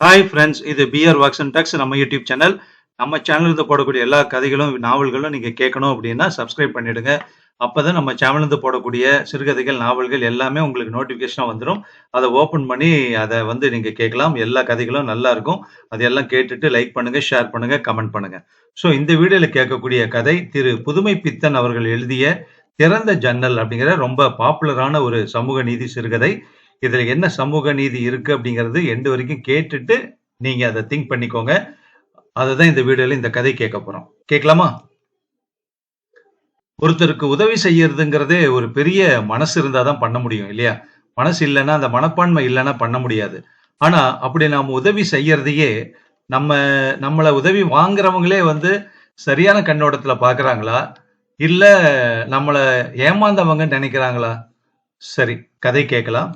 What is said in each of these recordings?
Hi friends இது P R walks and talks நம்ம YouTube channel நம்ம சேனலிருந்து போடக்கூடிய எல்லா கதைகளும் நாவல்களும் நீங்கள் கேட்கணும் அப்படின்னா சப்ஸ்கிரைப் பண்ணிடுங்க. அப்போ தான் நம்ம சேனலிருந்து போடக்கூடிய சிறுகதைகள் நாவல்கள் எல்லாமே உங்களுக்கு நோட்டிஃபிகேஷனாக வந்துடும் அதை ஓப்பன் பண்ணி அதை வந்து நீங்கள் கேட்கலாம். எல்லா கதைகளும் நல்லா இருக்கும். அதையெல்லாம் கேட்டுட்டு லைக் பண்ணுங்கள் ஷேர் பண்ணுங்கள் கமெண்ட் பண்ணுங்க. ஸோ இந்த வீடியோவில் கேட்கக்கூடிய கதை திரு புதுமை பித்தன் அவர்கள் எழுதிய திறந்த ஜன்னல் அப்படிங்கிற ரொம்ப பாப்புலரான ஒரு சமூக நீதி சிறுகதை. இதில் என்ன சமூக நீதி இருக்கு அப்படிங்கிறது எண்டு வரைக்கும் கேட்டுட்டு நீங்க அதை திங்க் பண்ணிக்கோங்க. அதுதான் இந்த வீடியோல இந்த கதை கேட்க போறோம். கேட்கலாமா? ஒருத்தருக்கு உதவி செய்யறதுங்கிறதே ஒரு பெரிய மனசு இருந்தால் தான் பண்ண முடியும் இல்லையா? மனசு இல்லைன்னா அந்த மனப்பான்மை இல்லைன்னா பண்ண முடியாது. ஆனா அப்படி நாம் உதவி செய்யறதையே நம்ம நம்மளை உதவி வாங்குறவங்களே வந்து சரியான கண்ணோட்டத்தில் பார்க்குறாங்களா இல்லை நம்மளை ஏமாந்தவங்க நினைக்கிறாங்களா? சரி கதை கேட்கலாம்.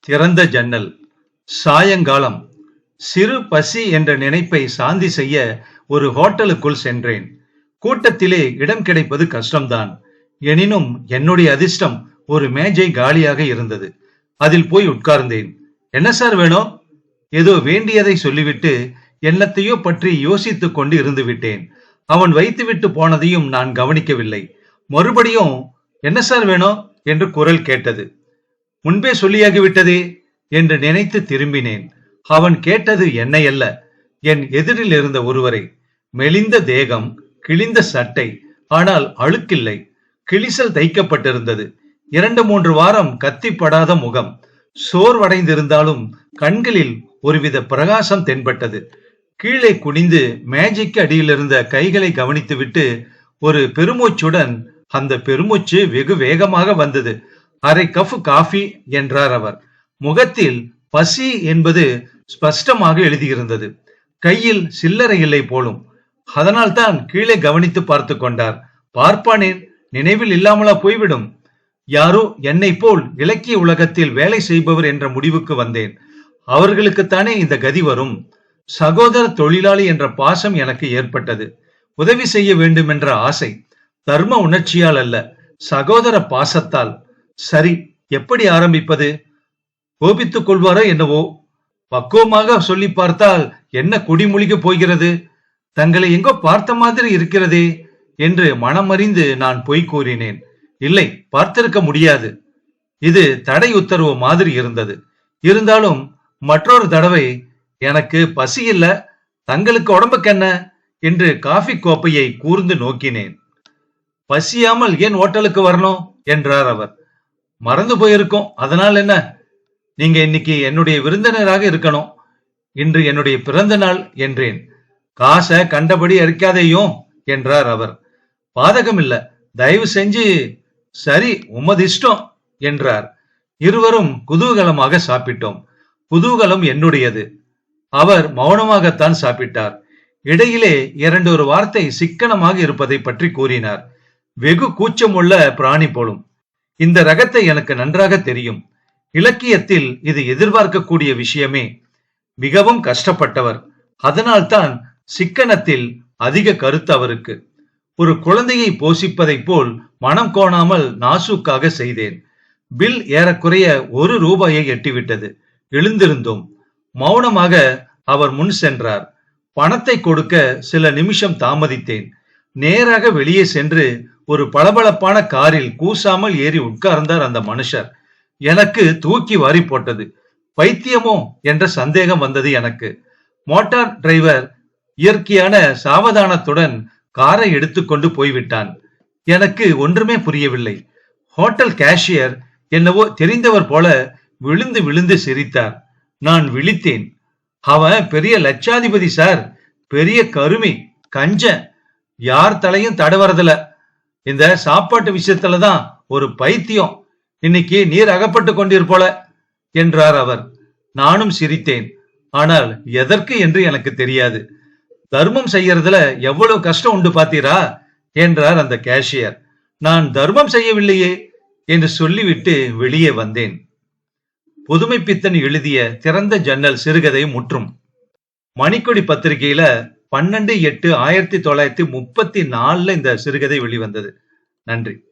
திறந்த ஜன்னல். சாயங்காலம். சிறு பசி என்ற நினைப்பை சாந்தி செய்ய ஒரு ஹோட்டலுக்குள் சென்றேன். கூட்டத்திலே இடம் கிடைப்பது கஷ்டம்தான். எனினும் என்னுடைய அதிர்ஷ்டம் ஒரு மேஜை காலியாக இருந்தது. அதில் போய் உட்கார்ந்தேன். என்ன சார் வேணும்? ஏதோ வேண்டியதை சொல்லிவிட்டு என்னத்தையோ பற்றி யோசித்துக் கொண்டு இருந்து விட்டேன். அவன் வைத்துவிட்டு போனதையும் நான் கவனிக்கவில்லை. மறுபடியும் என்ன சார் வேணும்? என்று குரல் கேட்டது. முன்பே சொல்லியாகிவிட்டதே என்று நினைத்து திரும்பினேன். அவன் கேட்டது என்னை அல்ல என் எதிரில் இருந்த ஒருவரை மெலிந்த தேகம் கிழிந்த சட்டை ஆனால் அழுக்கில்லை. கிழிசல் தைக்கப்பட்டிருந்தது. இரண்டு மூன்று வாரம் கத்திப்படாத முகம். சோர்வடைந்திருந்தாலும் கண்களில் ஒருவித பிரகாசம் தென்பட்டது. கீழே குனிந்து மேஜைக்கு அடியில் இருந்த கைகளை கவனித்துவிட்டு ஒரு பெருமூச்சுடன் அந்த பெருமூச்சு வெகு வேகமாக வந்தது. அரை கஃப் காஃபி என்றார் அவர். முகத்தில் பசி என்பது ஸ்பஷ்டமாக எழுதியிருந்தது. கையில் சில்லறை இல்லை போலும். அதனால் தான் கீழே கவனித்து பார்த்து கொண்டார். பார்ப்பானேன் நினைவில் இல்லாமலா போய்விடும். யாரோ என்னை போல் இலக்கிய உலகத்தில் வேலை செய்பவர் என்ற முடிவுக்கு வந்தேன். அவர்களுக்குத்தானே இந்த கதி வரும். சகோதர தொழிலாளி என்ற பாசம் எனக்கு ஏற்பட்டது. உதவி செய்ய வேண்டும் என்ற ஆசை தர்ம உணர்ச்சியால் அல்ல சகோதர பாசத்தால். சரி எப்படி ஆரம்பிப்பது? கோபித்துக் கொள்வாரோ என்னவோ? பக்குவமாக சொல்லி பார்த்தால் என்ன குடிமொழிக்கு போகிறது? தங்களை எங்கோ பார்த்த மாதிரி இருக்கிறதே என்று மனமறிந்து நான் பொய் கூறினேன். இல்லை பார்த்திருக்க முடியாது. இது தடை உத்தரவு மாதிரி இருந்தது. இருந்தாலும் மற்றொரு தடவை எனக்கு பசி இல்ல தங்களுக்கு உடம்புக்கென்ன என்று காஃபி கோப்பையை கூர்ந்து நோக்கினேன். பசியாமல் ஏன் ஓட்டலுக்கு வரணும்? என்றார் அவர். மறந்து போயிருக்கோம். அதனால் என்ன? நீங்க இன்னைக்கு என்னுடைய விருந்தினராக இருக்கணும். இன்று என்னுடைய பிறந்த நாள் என்றேன். காசை கண்டபடி அடிக்காதேயும் என்றார் அவர். பாதகம் இல்ல. தயவு செஞ்சு சரி உமது இஷ்டம் என்றார். இருவரும் குதூகலமாக சாப்பிட்டோம். குதூகலம் என்னுடையது. அவர் மௌனமாகத்தான் சாப்பிட்டார். இடையிலே இரண்டு ஒரு வார்த்தை சிக்கனமாக இருப்பதை பற்றி கூறினார். வெகு கூச்சமுள்ள பிராணி போலும். இந்த ரகத்தை எனக்கு நன்றாக தெரியும். இலக்கியத்தில் இது எதிர்பார்க்கக்கூடிய விஷயமே. மிகவும் கஷ்டப்பட்டவர். அதனால்தான் சிக்கனத்தில் அதிக கருத்து அவருக்கு. ஒரு குழந்தையை போஷிப்பதைப் போல் மனம் கோணாமல் நாசூக்காக செய்தேன். பில் ஏறக்குறைய ஒரு ரூபாயை எட்டிவிட்டது. எழுந்திருந்தோம். மௌனமாக அவர் முன் சென்றார். பணத்தை கொடுக்க சில நிமிஷம் தாமதித்தேன். நேராக வெளியே சென்று ஒரு பளபளப்பான காரில் கூசாமல் ஏறி உட்கார்ந்தார் அந்த மனுஷர். எனக்கு தூக்கி வாரி போட்டது. பைத்தியமோ என்ற சந்தேகம் வந்தது எனக்கு. மோட்டார் டிரைவர் இயற்கையான சாவதானத்துடன் காரை எடுத்துக்கொண்டு போய்விட்டான். எனக்கு ஒன்றுமே புரியவில்லை. ஹோட்டல் கேஷியர் என்னவோ தெரிந்தவர் போல விழுந்து விழுந்து சிரித்தார். நான் விழித்தேன். அவன் பெரிய லட்சாதிபதி சார் பெரிய கருமி கஞ்ச யார் தலையும் தடவறதில்லை. இந்த சாப்பாட்டு விஷயத்துலதான் ஒரு பைத்தியம். இன்னைக்கு நீர் அகப்பட்டு கொண்டிருப்போல என்றார் அவர். நானும் சிரித்தேன். ஆனால் எதற்கு என்று எனக்கு தெரியாது. தர்மம் செய்யறதுல எவ்வளவு கஷ்டம் உண்டு பாத்தீரா என்றார் அந்த கேஷியர். நான் தர்மம் செய்யவில்லையே என்று சொல்லிவிட்டு வெளியே வந்தேன். புதுமை பித்தன் எழுதிய திறந்த ஜன்னல் சிறுகதை முற்றும். மணிக்கொடி பத்திரிகையில பன்னெண்டு எட்டு ஆயிரத்தி தொள்ளாயிரத்தி முப்பத்தி நாலுல இந்த சிறுகதை வெளிவந்தது. நன்றி.